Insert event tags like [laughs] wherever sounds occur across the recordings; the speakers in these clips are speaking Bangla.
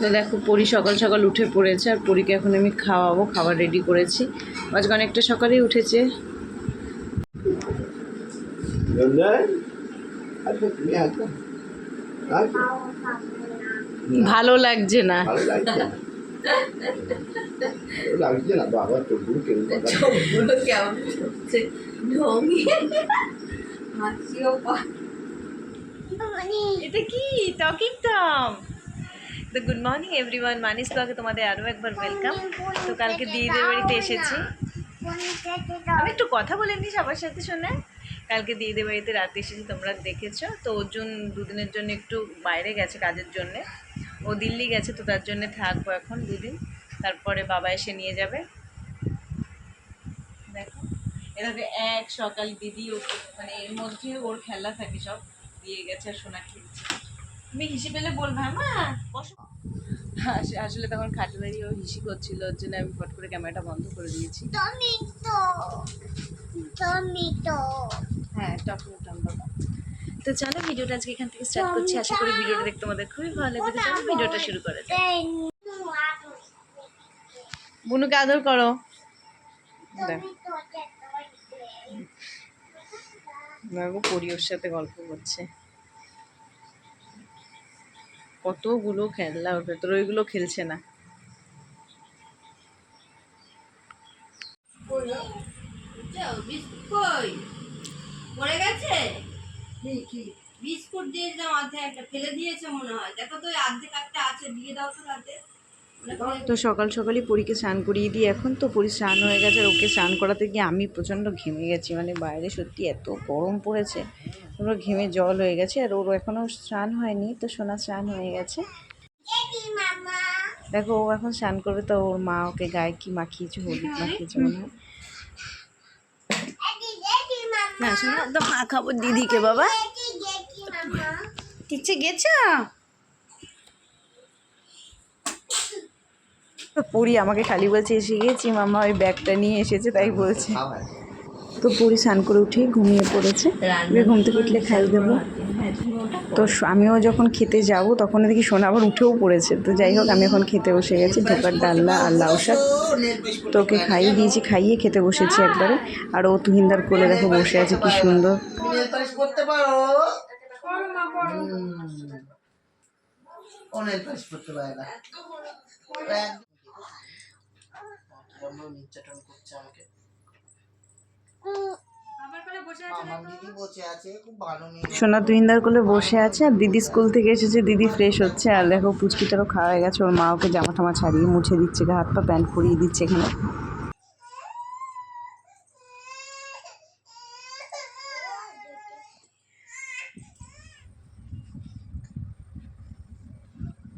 তো দেখো পরি সকাল সকাল উঠে পড়েছে আর পরীকে এখন আমি খাওয়াবো খাবার রেডি করেছি। আজকে অনেকটা সকালেই উঠেছে। আচ্ছা ভালো লাগছে না। লাগছে না। ভালো লাগছে না বাবা চোখগুলো কেমন চোখগুলো কেমন হচ্ছে? ঢঙিয়ে হাসিও পায় এটা কি? Talking Tom. তো গুড মর্নিং এভরিওয়ান মানিস ব্লগে তোমাদের আরও একবার ওয়েলকাম তো কালকে দিদিদের বাড়িতে এসেছি। আমি একটু কথা বলে নিই সবার সাথে শোনে। কালকে দিদিদের বাড়িতে রাতে এসেছি, তোমরা দেখেছ। তো অর্জুন দুদিনের জন্য একটু বাইরে গেছে কাজের জন্যে। ও দিল্লি গেছে, তো তার জন্য থাকব এখন দুদিন। তারপরে বাবা এসে নিয়ে যাবে। দেখো। এভাবে এক সকাল দিদি ওকে মানে এর মধ্যে ওর খেলা থাকে সব। দিয়ে গেছে আর সোনা খেলছে। তুমি হিসেবে বলবে, মা। বসো। আসলে তখন খাটে দাঁড়িয়ে ও হিসি করছিল ওর জন্য আমি ফট করে ক্যামেরাটা বন্ধ করে দিয়েছি। Tomato tomato. হ্যাঁ টকিং টম বাবা তো চলো ভিডিওটা আজকে এখান থেকে স্টার্ট করছি। আশা করি ভিডিওটা দেখতে তোমাদের খুবই ভালো লাগবে তো চলো ভিডিওটা শুরু করে যাক। বুনুকে আদর করো। পরি ওর সাথে গল্প করছে। কতগুলো খেলনা ওর ভেতরে ওইগুলো খেলছে না। পড়ে গেছে বিস্কুট দিয়েছিলাম অর্ধেক একটা ফেলে দিয়েছে মনে হয়। দেখো তো অর্ধেক একটা আছে দিয়ে দাও তো রাতে তো সকাল সকালই পরীকে স্নান করিয়ে দিই এখন তো পরী স্নান হয়ে গেছে আর ওকে স্নান করাতে গিয়ে আমি প্রচণ্ড ঘেমে গেছি। মানে বাইরে সত্যি এত গরম পড়েছে। পুরো ঘেমে জল হয়ে গেছে আর ওর এখনও স্নান হয়নি, তো সোনা স্নান হয়ে গেছে। দেখো, ও এখন স্নান করবে, তো ওর মা ওকে গায়ে কি মাখিয়েছে, হলুদ মাখিয়েছে মনে হয়। না শোনা তো মা খাব দিদিকে, বাবা। কিচ্ছে গেছ? পুরি আমাকে খালি বলছে, এসে গেছি মামা ওই ব্যাগটা নিয়ে এসেছে, তাই বলছে। তো পুরি স্নান করে উঠেই ঘুমিয়ে পড়েছে। এবার ঘুম থেকে উঠলে খাই দেবো। তো আমিও যখন খেতে যাব তখন দেখি সোনা আবার উঠেও পড়েছে। তো যাই হোক, আমি এখন খেতে বসে গেছি, ধোকার ডাল্লা আর লাউ শাক। তো ওকে খাইয়ে দিয়েছি, খাইয়ে খেতে বসেছি একবারে। আর ও তুহিনদার কোলে দেখো বসে আছে, কি সুন্দর। করতে আমার দিদি বসে আছে খুব ভালো মেয়ে সোনা তুহিনদার কোলে বসে আছে আর দিদি স্কুল থেকে এসেছে দিদি ফ্রেশ হচ্ছে আর দেখো পুচকিটারও খাওয়া হয়ে গেছে ওর মা ওকে জামা টামা ছাড়িয়ে মুছে দিচ্ছে গা হাত পা প্যান্ট পরিয়ে দিচ্ছে এখানে।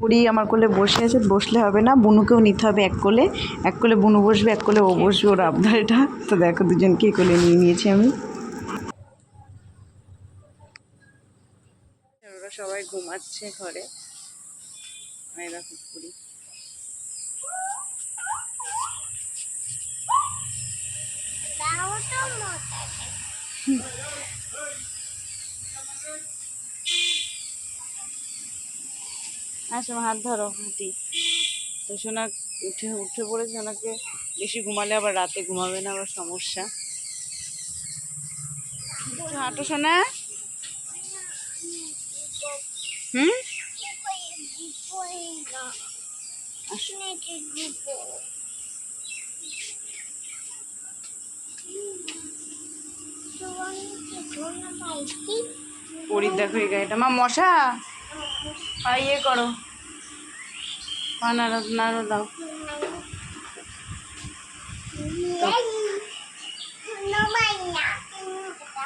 পুরি আমার কোলে বসে আছে বসলে হবে না। বুনুকেও নিতে হবে এক কোলে। এক কোলে বুনু বসবে এক কোলে ও বসবে ওর আবদার এটা। তো দেখো দুজনকেই কোলে নিয়ে নিয়েছি আমি। ওরা সবাই ঘুমাচ্ছে ঘরে। দেখো পুরি [laughs] মোটা আসো হাত ধরো হাঁটি তো সোনা উঠে উঠে পড়েছে ওনাকে বেশি ঘুমালে আবার রাতে ঘুমাবে না, আবার সমস্যা। হাঁটো, সোনা। হুম? পরির দেখো এই গাড়িটা মা, মশা? পা ইয়ে করো পা নাড়ো দাও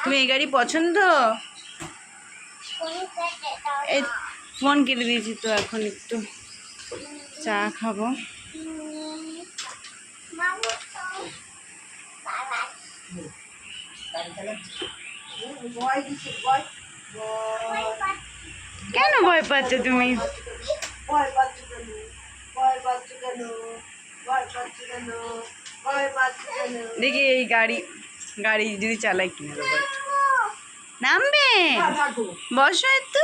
তুমি এই গাড়ি পছন্দ এই ফোন কেটে দিয়েছি তো এখন একটু চা খাব মামু তো বাবা কেন ভয় পাচ্ছ তুমি? ভয় পাচ্ছ কেন? ভয় পাচ্ছ কেন? ভয় পাচ্ছ কেন? ভয় পাচ্ছ কেন? দেখি এই গাড়ি গাড়ি যদি চালাই কিনে নামবে? থাকো। বসো একটু।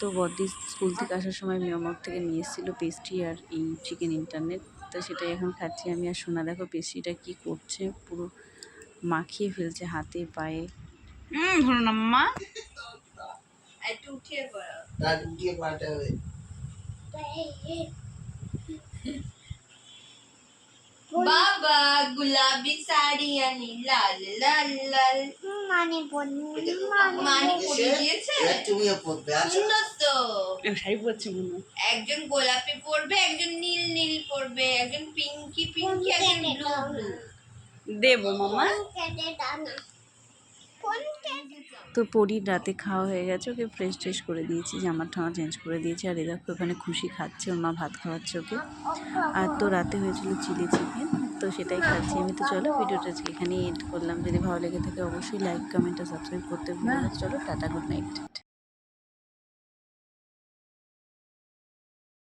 তো বদ্দি স্কুল থেকে আসার সময় মিয়ামক থেকে নিয়ে এসেছিল পেস্ট্রি আর এই চিকেন ইন্টারনেট তো সেটাই এখন খাচ্ছি আমি। আর সোনা দেখো পেস্ট্রিটা কি করছে? পুরো মাখিয়ে ফেলছে হাতে পায়ে। হুম ধরো না মাম্মা একটু উঠিয়ে করো তার উঠিয়ে পাল্টাবে বাবা গুলাবি শাড়ি আনি লাল লাল লাল। মানে বলুন মানে পরিয়ে দিয়েছে? তুমিও পড়বে আচ্ছা। সুন্দর তো। শাড়ি পরছে মনে একজন গোলাপি পরবে একজন নীল নীল পরবে একজন পিঙ্কি পিঙ্কি একজন ব্লু। ব্লু দেবো মামা কেটে দাও না কোন কেটে তো পরি রাতে খাওয়া হয়ে গেছে, ওকে ফ্রেশ ট্রেশ করে দিয়েছি, জামা ঠামা চেঞ্জ করে দিয়েছি, আর এ দেখো ওখানে খুশি খাচ্ছে, ওর মা ভাত খাওয়াচ্ছে ওকে। আর তো রাতে হয়েছিল চিলি চিকেন তো সেটাই খাচ্ছি আমি। তো চলো ভিডিওটা আজকে এখানেই এড করলাম। যদি ভালো লেগে থাকে অবশ্যই লাইক কমেন্ট আর সাবস্ক্রাইব করতে ভুলো। চলো টাটা গুড নাইট